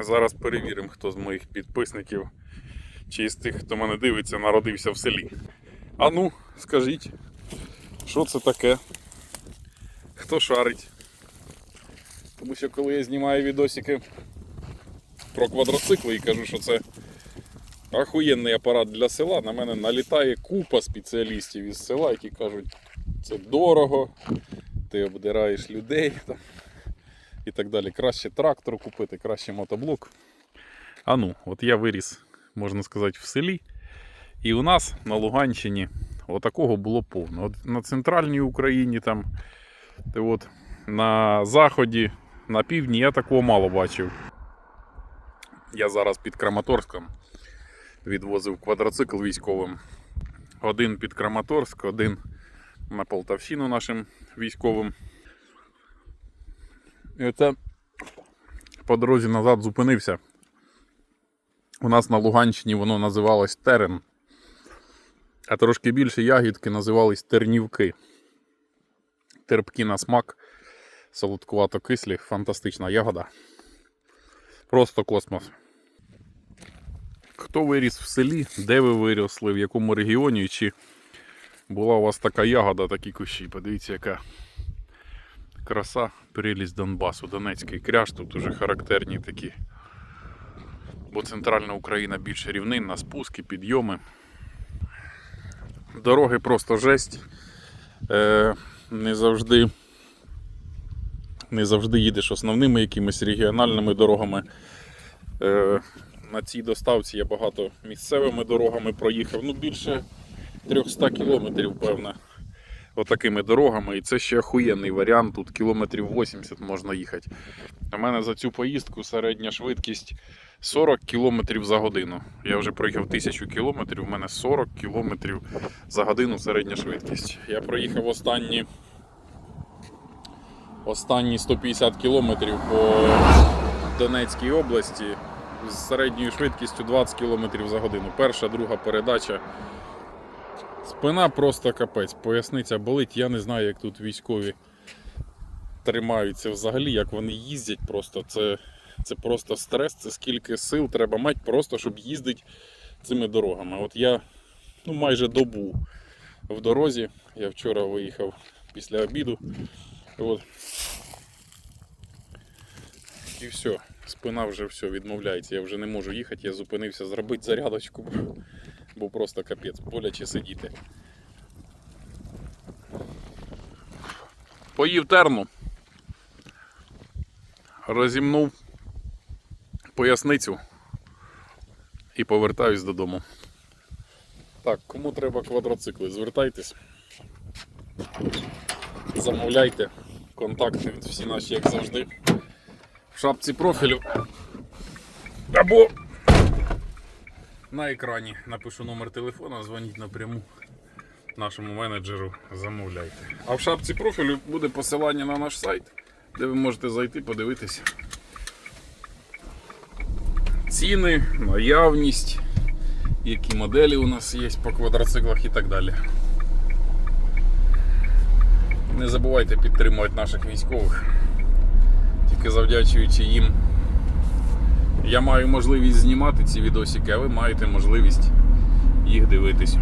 Зараз перевіримо, хто з моїх підписників чи з тих, хто мене дивиться, народився в селі. А ну, скажіть, що це таке? Хто шарить? Тому що коли я знімаю відосики про квадроцикли і кажу, що це ахуєнний апарат для села, на мене налітає купа спеціалістів із села, які кажуть, це дорого, ти обдираєш людей і так далі. Краще трактор купити, краще мотоблок. А ну, от я виріс, можна сказати, в селі. І у нас на Луганщині отакого було повно. От на центральній Україні, там, та от, на заході, на півдні я такого мало бачив. Я зараз під Краматорськом відвозив квадроцикл військовим. Один під Краматорськ, один на Полтавщину нашим військовим. І це по дорозі назад зупинився. У нас на Луганщині воно називалось терен. А трошки більше ягідки називались тернівки. Терпкі на смак, солодкувато кислі, фантастична ягода. Просто космос. Хто виріс в селі, де ви виросли, в якому регіоні, чи була у вас така ягода, такі кущі? Подивіться, яка краса, прелість Донбасу, Донецький кряж, тут уже характерні такі. Бо центральна Україна більш рівнинна, спуски, підйоми. Дороги просто жесть. Е, не завжди. Не завжди їдеш основними якимись регіональними дорогами. Е, на цій доставці я багато місцевими дорогами проїхав. Ну, більше 300 кілометрів, певно, отакими дорогами. І це ще охуєнний варіант. Тут кілометрів 80 можна їхати. У мене за цю поїздку середня швидкість 40 кілометрів за годину. Я вже проїхав 1000 кілометрів, у мене 40 кілометрів за годину середня швидкість. Я проїхав останні, останні 150 кілометрів по Донецькій області з середньою швидкістю 20 км за годину. Перша, друга передача. Спина просто капець. Поясниця болить. Я не знаю, як тут військові тримаються взагалі, як вони їздять. Просто це, це просто стрес, це скільки сил треба мати, просто щоб їздити цими дорогами. От я ну, майже добу в дорозі. Я вчора виїхав після обіду. От. І все, спина вже все відмовляється. Я вже не можу їхати, я зупинився зробити зарядочку, бо, просто капець, боляче сидіти. Поїв терну. Розімнув поясницю і повертаюсь додому. Так, кому треба квадроцикли, звертайтесь. Замовляйте. Контакти всі наші, як завжди в шапці профілю. Або на екрані напишу номер телефона, дзвоніть напряму нашому менеджеру, замовляйте. А в шапці профілю буде посилання на наш сайт, де ви можете зайти, подивитися. Ціни, наявність, які моделі у нас є по квадроциклах і так далі. Не забувайте підтримувати наших військових тільки завдячуючи їм. Я маю можливість знімати ці відосики, а ви маєте можливість їх дивитись.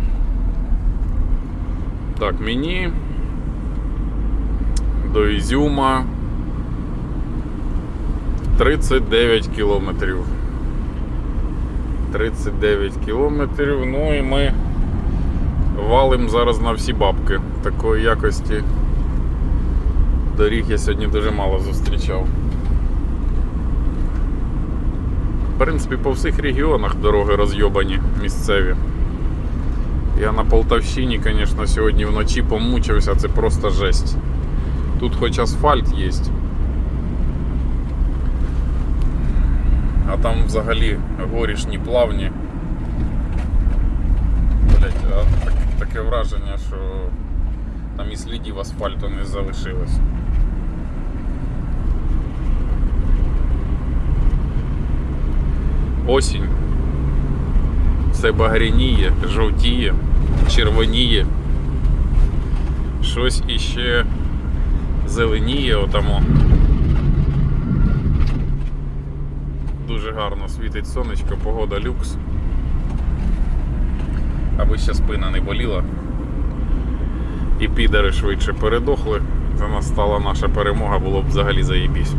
Так, мені до Ізюма 39 кілометрів. 39 кілометрів, ну і ми валим зараз на всі бабки. Такої якості доріг я сьогодні дуже мало зустрічав. В принципі, по всіх регіонах дороги розйобані місцеві. Я на Полтавщині, звісно, сьогодні вночі помучився, це просто жесть. Тут хоч асфальт є. А там взагалі горішні плавні. Блять, так, таке враження, що там і слідів асфальту не залишилось. Осінь. Все багряніє, жовтіє, червоніє. Щось іще зеленіє отамо. Дуже гарно світить сонечко, погода люкс. Аби ще спина не боліла. І підери швидше передохли. Це настала наша перемога, було б взагалі заєбісь.